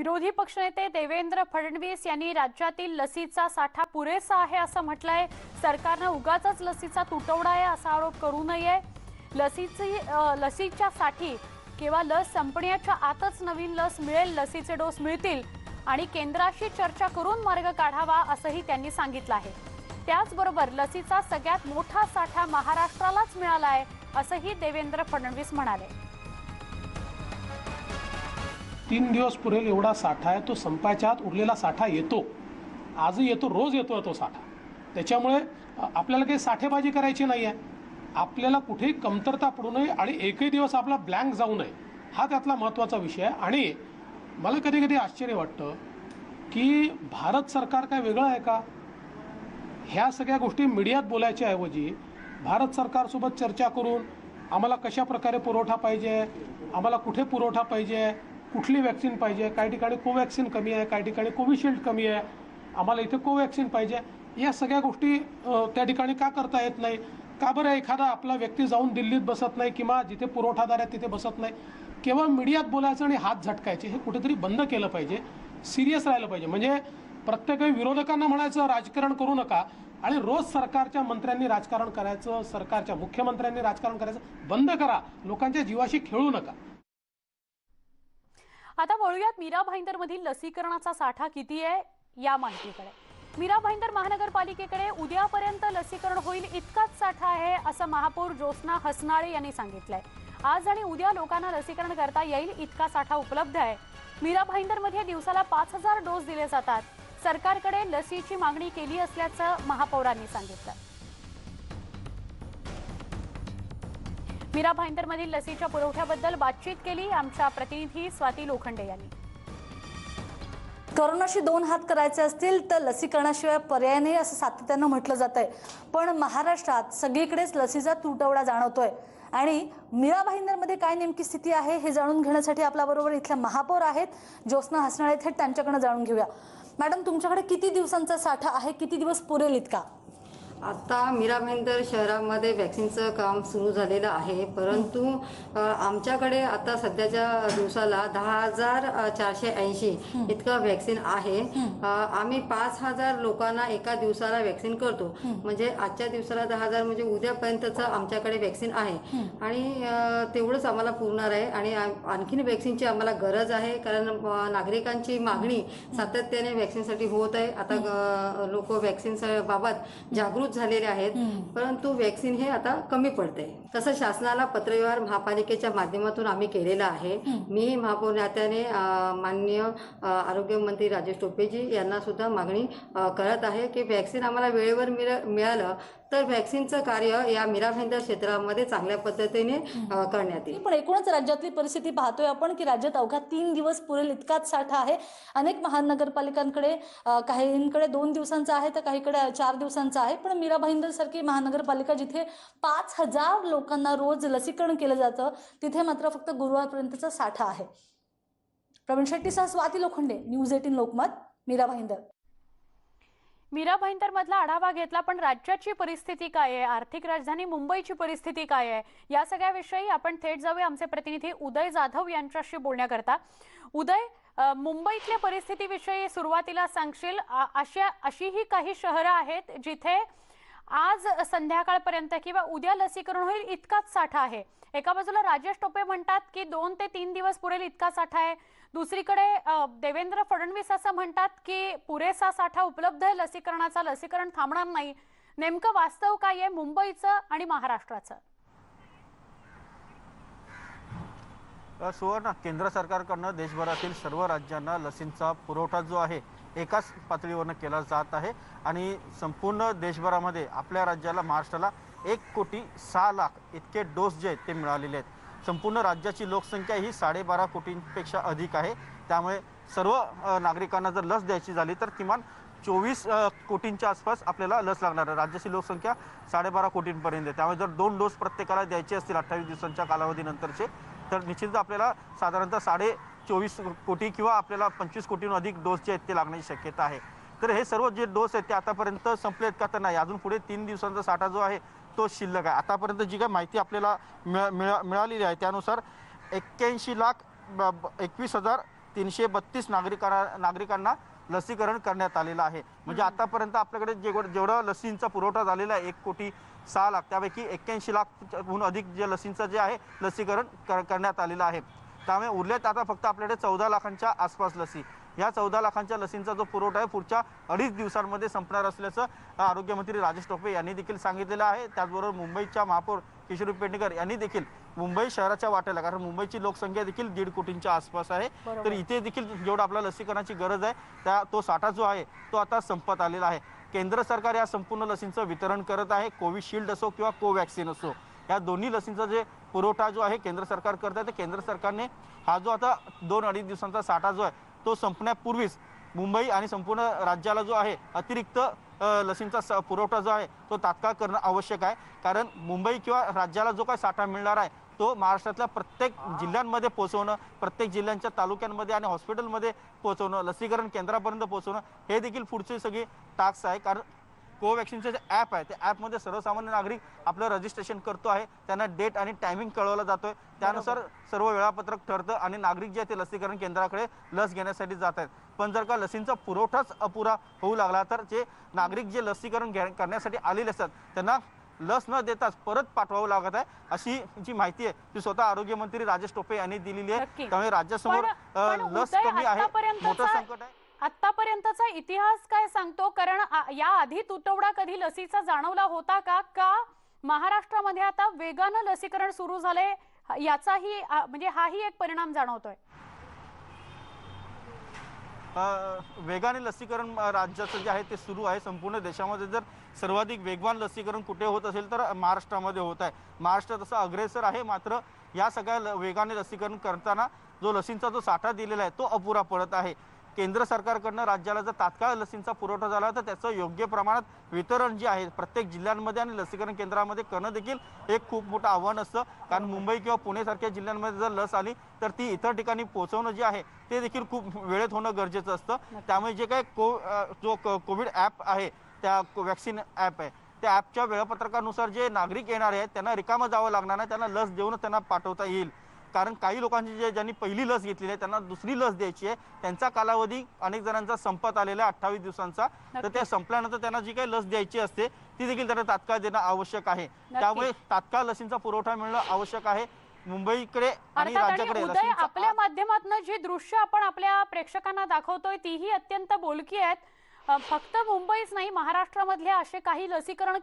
विरोधी पक्षनेते देवेंद्र फडणवीस यांनी राज्यातील लसीचा साठा पुरेसा आहे असं म्हटलंय. सरकारनं उगाच लसीचा तुटवडा आहे असा आरोप करू नये. लसीची लसीच्या साठी किंवा लस संपण्याच्या आतच नवीन लस मिळेल लसीचे डोस मिळतील आणि केंद्राशी चर्चा करून मार्ग काढावा असंही त्यांनी सांगितलं आहे. त्याचबरोबर लसीचा सगळ्यात मोठा साठा महाराष्ट्रालाच मिळाला आहे असंही देवेंद्र फडणवीस म्हणाले. तीन दिवस पुरेल एवढा साठा आहे तो संपायच्या आत उरलेला साठा येतो. आजही येतो रोज येतो तो साठा. त्याच्यामुळे आपल्याला काही साठेबाजी करायची नाही आहे. आपल्याला कुठेही कमतरता पडू नये आणि एकही दिवस आपला ब्लँक जाऊ नये. हा त्यातला महत्त्वाचा विषय आहे. आणि मला कधी कधी आश्चर्य वाटतं की भारत सरकार काय वेगळं आहे का? ह्या सगळ्या गोष्टी मीडियात बोलायच्या ऐवजी भारत सरकारसोबत चर्चा करून आम्हाला कशा प्रकारे पुरवठा पाहिजे? आम्हाला कुठे पुरवठा पाहिजे? कुठली वॅक्सिन पाहिजे? काही ठिकाणी कोवॅक्सिन कमी आहे? काही ठिकाणी कोविशिल्ड कमी आहे? आम्हाला इथे कोवॅक्सिन पाहिजे. या सगळ्या गोष्टी त्या ठिकाणी का करता येत नाही? का बरं एखादा आपला व्यक्ती जाऊन दिल्लीत बसत नाही किंवा जिथे पुरवठादार आहे तिथे बसत नाही? केवळ मीडियात बोलायचं आणि हात झटकायचे हे कुठेतरी बंद केलं पाहिजे सिरियस राहिलं पाहिजे. म्हणजे प्रत्येक विरोधकांना म्हणायचं राजकारण करू नका. आणि रोज सरकारच्या मंत्र्यांनी राजकारण करायचं सरकारच्या मुख्यमंत्र्यांनी राजकारण करायचं बंद करा. लोकांच्या जीवाशी खेळू नका. आता वळूयात मीरा भाईंदरमधील लसीकरणाचा साठा किती आहे या माहितीकडे. मीरा भाईंदर महानगरपालिकेकडे उद्यापर्यंत लसीकरण होईल इतकाच साठा आहे असं महापौर ज्योत्ना हसनाळे यांनी सांगितलंय. आज आणि उद्या लोकांना लसीकरण करता येईल इतका साठा उपलब्ध आहे. मीरा भाईंदरमध्ये दिवसाला पाच हजार डोस दिले जातात. सरकारकडे लसीची मागणी केली असल्याचं महापौरांनी सांगितलं. मीरा भाईंदरमधील लसीच्या पुरवठ्याबद्दल बातचीत केली. आमच्या प्रतिनिधी स्वाती लोखंडे यांनी. करोनाशी दोन हात करायचे असतील तर लसीकरणाशिवाय पर्याय नाही असं सातत्यानं म्हटलं जात आहे पण महाराष्ट्रात सगळीकडेच लसीचा तुटवडा जाणवतोय. आणि मीरा भाईंदरमध्ये काय नेमकी स्थिती आहे हे जाणून घेण्यासाठी आपल्याबरोबर इथल्या महापौर आहेत. ज्योत्स्ना हसनाळे थेट त्यांच्याकडनं जाणून घेऊया. मॅडम तुमच्याकडे किती दिवसांचा साठा आहे? किती दिवस पुरेल इतका? आता मीरा भाईंदर शहरामध्ये वॅक्सिनचं काम सुरू झालेलं आहे. परंतु आमच्याकडे आता सध्याच्या दिवसाला दहा हजार चारशे ऐंशी इतकं वॅक्सिन आहे. आम्ही पाच हजार लोकांना एका दिवसाला वॅक्सिन करतो. म्हणजे आजच्या दिवसाला दहा हजार म्हणजे उद्यापर्यंतचं आमच्याकडे वॅक्सिन आहे. आणि तेवढंच आम्हाला पुरणार आहे. आणि आणखीन वॅक्सिनची आम्हाला गरज आहे. कारण नागरिकांची मागणी सातत्याने वॅक्सिनसाठी होत आहे. आता लोक वॅक्सिन बाबत जागृत झालेले आहेत. परंतु वॅक्सिन हे आता कमी पडते तसं शासनाला पत्रव्यवहार महापालिकेच्या माध्यमातून आम्ही केलेला आहे. मी महापौर नात्याने माननीय आरोग्यमंत्री राजेश टोपेजी यांना सुद्धा मागणी करत आहे की वॅक्सिन आम्हाला वेळेवर मिळ- मिळालं तर वॅक्सिनचं कार्य या मीरा भाईंदर क्षेत्रामध्ये चांगल्या पद्धतीने करण्यात येईल. पण एकूणच राज्यातली परिस्थिती पाहतोय आपण की राज्यात अवघा तीन दिवस पुरेल इतकाच साठा आहे. अनेक महानगरपालिकांकडे काहींकडे दोन दिवसांचा आहे तर काहीकडे चार दिवसांचा आहे. पण मीरा भाईंदर सारखी महानगरपालिका जिथे पाच हजार लोकांना रोज लसीकरण केलं जातं तिथे मात्र फक्त गुरुवारपर्यंतचा साठा आहे. प्रवीण शेट्टीसह स्वाती लोखंडे न्यूज एटीन लोकमत मीरा भाईंदर मीरा भाईंदर मधला आढावा घेतला पण राज्याची परिस्थिती काय आहे? आर्थिक राजधानी मुंबईची परिस्थिती काय आहे? या सगळ्याविषयी आपण थेट जाऊया. आमचे प्रतिनिधी उदय जाधव यांच्याशी बोलण्याकरता. उदय मुंबईतल्या परिस्थितीविषयी सुरुवातीला सांगशील? अशा अशीही काही शहरं आहेत जिथे आज संध्याकाळपर्यंत किंवा उद्या लसीकरण होईल इतकाच साठा आहे. एका बाजूला राजेश टोपे म्हणतात की दोन ते तीन दिवस पुरेल इतका साठा आहे. दुसरीकडे देवेंद्र फडणवीस असं म्हणतात की पुरेसा साठा उपलब्ध आहे लसीकरणाचा. लसीकरण थांबणार नाही. नेमकं वास्तव काय आहे मुंबईचं आणि महाराष्ट्राचं? सुवर्ण केंद्र सरकारकडनं देशभरातील सर्व राज्यांना लसींचा पुरवठा जो आहे एकाच पातळीवरनं केला जात आहे. आणि संपूर्ण देशभरामध्ये आपल्या राज्याला महाराष्ट्राला एक कोटी सहा लाख इतके डोस जे आहेत ते मिळालेले आहेत. संपूर्ण राज्याची लोकसंख्या ही साडेबारा कोटींपेक्षा अधिक आहे. त्यामुळे सर्व नागरिकांना जर लस द्यायची झाली तर किमान चोवीस कोटींच्या आसपास आपल्याला लस लागणार आहे. राज्याची लोकसंख्या साडेबारा कोटींपर्यंत आहे. त्यामुळे जर दोन डोस प्रत्येकाला द्यायचे असतील अठ्ठावीस दिवसांच्या कालावधीनंतरचे तर निश्चितच आपल्याला साधारणतः साडे चोवीस कोटी किंवा आपल्याला पंचवीस कोटीहून अधिक डोस जे आहेत ते लागण्याची शक्यता आहे. तर हे सर्व जे डोस आहेत ते आतापर्यंत संपलेत का तर नाही? अजून पुढे तीन दिवसांचा साठा जो आहे तो शिल्लक आहे. आतापर्यंत जी काय माहिती आपल्याला मिळा मिळा मिळालेली आहे त्यानुसार एक्क्याऐंशी लाख एकवीस हजार तीनशे बत्तीस नागरिकांना नागरिकांना लसीकरण करण्यात आलेलं आहे. म्हणजे आतापर्यंत आपल्याकडे जेवढं जेवढं लसींचा पुरवठा झालेला आहे एक कोटी सहा लाख त्यापैकी एक्क्याऐंशी लाखहून अधिक जे लसींचं जे आहे लसीकरण कर- करण्यात आलेलं आहे. त्यामुळे उरलेत. आता फक्त आपल्याकडे चौदा लाखांच्या आसपास लसी. या चौदा लाखांच्या लसींचा जो पुरवठा आहे पुढच्या अडीच दिवसांमध्ये संपणार असल्याचं आरोग्यमंत्री राजेश टोपे यांनी देखील सांगितलेलं आहे. त्याचबरोबर मुंबईच्या महापौर किशोरी पेडणेकर यांनी देखील मुंबई शहराच्या वाटेला कारण मुंबईची लोकसंख्या देखील दीड कोटींच्या आसपास आहे. तर इथे देखील जेवढा आपल्या लसीकरणाची गरज आहे त्या तो साठा जो आहे तो आता संपत आलेला आहे. केंद्र सरकार या संपूर्ण लसींचं वितरण करत आहे. कोविशिल्ड असो किंवा कोवॅक्सिन असो. या दोन्ही लसींचा जे पुरवठा जो आहे केंद्र सरकार करत आहे तर केंद्र सरकारने हा जो आता दोन अडीच दिवसांचा साठा जो आहे तो संपण्यापूर्वीच मुंबई आणि संपूर्ण राज्याला जो आहे अतिरिक्त लसींचा स- पुरवठा जो आहे तो तात्काळ करणं आवश्यक आहे. कारण मुंबई किंवा राज्याला जो काय साठा मिळणार आहे तो महाराष्ट्रातल्या प्रत्येक जिल्ह्यांमध्ये पोहोचवणं प्रत्येक जिल्ह्यांच्या तालुक्यांमध्ये आणि हॉस्पिटलमध्ये पोहोचवणं लसीकरण केंद्रापर्यंत पोहोचवणं हे देखील पुढची सगळी टास्क आहे. कारण कोवॅक्सिनचं जे ॲप आहे त्या ॲपमध्ये सर्वसामान्य नागरिक आपलं रजिस्ट्रेशन करतो आहे. त्यांना डेट आणि टायमिंग कळवला जातोय. त्यानुसार सर्व वेळापत्रक ठरतं आणि नागरिक जे आहे ते लसीकरण केंद्राकडे लस घेण्यासाठी जात आहेत. पण जर का लसींचा पुरवठाच अपुरा होऊ लागला तर जे नागरिक जे लसीकरण घे करण्यासाठी आलेले असतात त्यांना लस न देताच परत पाठवावं लागत आहे अशी जी माहिती आहे ती स्वतः आरोग्यमंत्री राजेश टोपे यांनी दिलेली आहे. त्यामुळे राज्यासमोर लस कमी आहे मोठं संकट आहे. आतापर्यंतचा इतिहास काय सांगतो? कारण याआधी या आधी तुटवडा कधी लसीचा जाणवला होता का? का महाराष्ट्रामध्ये आता वेगानं लसीकरण सुरू झालंय? याचाही म्हणजे हाही एक परिणाम जाणवतोय. वेगाने लसीकरण राज्याचं जे आहे ते सुरू आहे. संपूर्ण देशामध्ये जर सर्वाधिक वेगवान लसीकरण कुठे होत असेल तर महाराष्ट्रामध्ये होत आहे. महाराष्ट्र तसं अग्रेसर आहे मात्र या सगळ्या ल- वेगाने लसीकरण करताना जो लसींचा जो साठा दिलेला आहे तो अपुरा पडत आहे. केंद्र सरकारकडनं राज्याला जर तात्काळ लसींचा पुरवठा झाला तर त्याचं योग्य प्रमाणात वितरण जे आहे प्रत्येक जिल्ह्यांमध्ये आणि लसीकरण केंद्रामध्ये करणं देखील एक खूप मोठं आव्हान असतं. कारण मुंबई किंवा पुणेसारख्या जिल्ह्यांमध्ये जर लस आली तर ती इतर ठिकाणी पोहोचवणं जे आहे ते देखील खूप वेळेत होणं गरजेचं असतं. त्यामुळे जे काही को जो कोविड ॲप आहे त्या वॅक्सिन ॲप आहे त्या ॲपच्या वेळापत्रकानुसार जे नागरिक येणार आहेत त्यांना रिकामं जावं लागणार नाही त्यांना लस देऊनच त्यांना पाठवता येईल. कारण काही लोकांची जे ज्यांनी पहिली लस घेतलेली आहे त्यांना दुसरी लस द्यायची आहे त्यांचा कालावधी अनेक जणांचा संपत आलेला आहे अठ्ठावीस दिवसांचा. तर त्या संपल्यानंतर त्यांना जी काही लस द्यायची असते ती देखील त्यांना तात्काळ देणं आवश्यक आहे. त्यामुळे तात्काळ लसींचा पुरवठा मिळणं आवश्यक आहे. मुंबईकडे आणि राज्याकडे आपल्या माध्यमातून जी दृश्य आपण आपल्या प्रेक्षकांना दाखवतोय तीही अत्यंत बोलकी आहेत. फक्त मुंबईच नाही महाराष्ट्रामधले असे काही लसीकरण